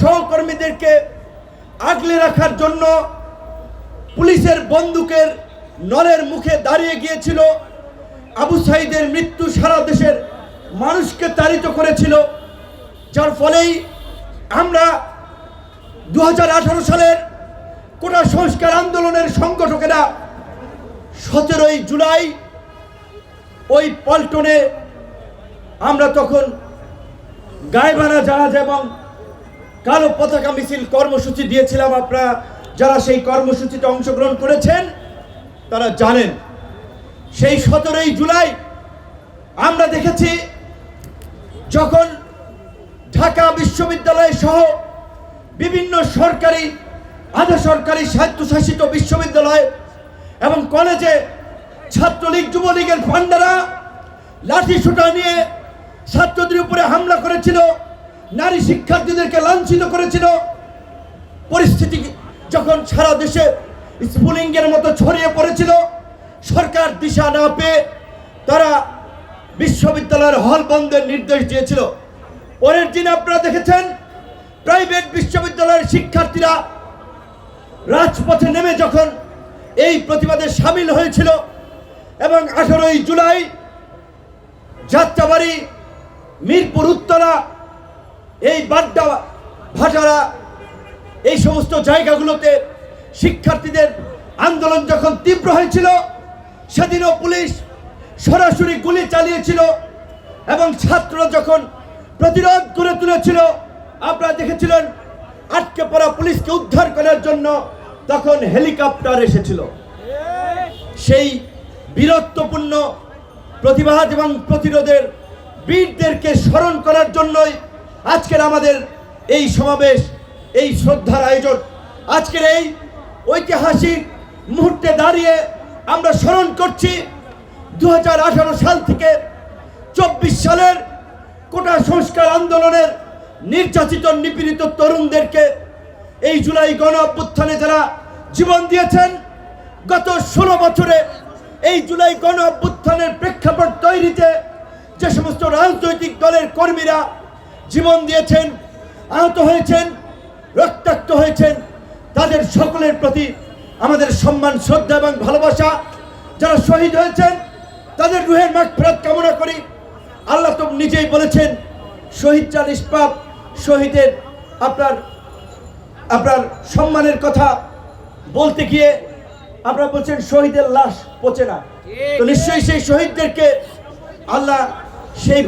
সহকর্মীদেরকে আগলে রাখার জন্য পুলিশের বন্দুকের নলের মুখে দাঁড়িয়ে গিয়েছিল। আবু সাইদের মৃত্যু সারা দেশের মানুষকে তাড়িত করেছিল। যার ফলেই আমরা দু হাজার আঠারো সালের কোটা সংস্কার আন্দোলনের সংগঠকেরা সতেরোই জুলাই ওই পল্টনে আমরা তখন গায়েবানা জাহাজ এবং কালো পতাকা মিছিল কর্মসূচি দিয়েছিলাম আপনারা, যারা সেই কর্মসূচিতে অংশগ্রহণ করেছেন, তারা জানেন। সেই সতেরোই জুলাই আমরা দেখেছি যখন ঢাকা বিশ্ববিদ্যালয় সহ বিভিন্ন সরকারি, আধা সরকারি স্বায়ত্তশাসিত বিশ্ববিদ্যালয় এবং কলেজে ছাত্রলীগ, যুবলীগের ফান্ডারা লাঠি সুটা নিয়ে ছাত্রদের উপরে হামলা করেছিল। নারী শিক্ষার্থীদেরকে লাঞ্ছিত করেছিল। পরিস্থিতি যখন সারা দেশে স্পুলিংয়ের মতো ছড়িয়ে পড়েছিল, সরকার দিশা না পেয়ে তারা বিশ্ববিদ্যালয়ের হল বন্ধের নির্দেশ দিয়েছিল। পরের দিন আপনারা দেখেছেন, প্রাইভেট বিশ্ববিদ্যালয়ের শিক্ষার্থীরা রাজপথে নেমে যখন এই প্রতিবাদে সামিল হয়েছিল এবং আঠারোই জুলাই যাত্রাবাড়ি মিরপুর উত্তরা এই বাড্ডা ভাটারা, এই সমস্ত জায়গাগুলোতে শিক্ষার্থীদের আন্দোলন যখন তীব্র হয়েছিল, সেদিনও পুলিশ সরাসরি গুলি চালিয়েছিল এবং ছাত্র যখন প্রতিরোধ করে তুলেছিল, আপনারা দেখেছিলেন, আটকে পড়া পুলিশকে উদ্ধার করার জন্য তখন হেলিকপ্টার এসেছিল। সেই বীরত্বপূর্ণ প্রতিবাদ এবং প্রতিরোধের বীরদেরকে স্মরণ করার জন্যই আজকের আমাদের এই সমাবেশ, এই শ্রদ্ধার আয়োজন, আজকের এই ঐতিহাসিক মুহূর্তে দাঁড়িয়ে আমরা স্মরণ করছি দু হাজার আঠারো সাল থেকে চব্বিশ সালের কোটা সংস্কার আন্দোলনের নির্যাতিত, নিপীড়িত তরুণদেরকে এই জুলাই গণ অভ্যুত্থানে যারা জীবন দিয়েছেন, গত ষোলো বছরে এই জুলাই গণ অভ্যুত্থানের প্রেক্ষাপট তৈরিতে যে সমস্ত রাজনৈতিক দলের কর্মীরা জীবন দিয়েছেন আহত হয়েছেন রক্তাক্ত হয়েছেন। তাদের সকলের প্রতি আমাদের সম্মান শ্রদ্ধা এবং ভালোবাসা। যারা শহীদ হয়েছেন তাদের রুহের মাঠ ফেরত কামনা করি। আল্লাহ তো নিজেই বলেছেন শহীদ যা নিষ্পাপ শহীদের আপনার আপনার সম্মানের কথা বলতে গিয়ে আপনারা বলছেন শহীদের লাশ পচে না। তো নিশ্চয়ই সেই শহীদদেরকে আল্লাহ সেই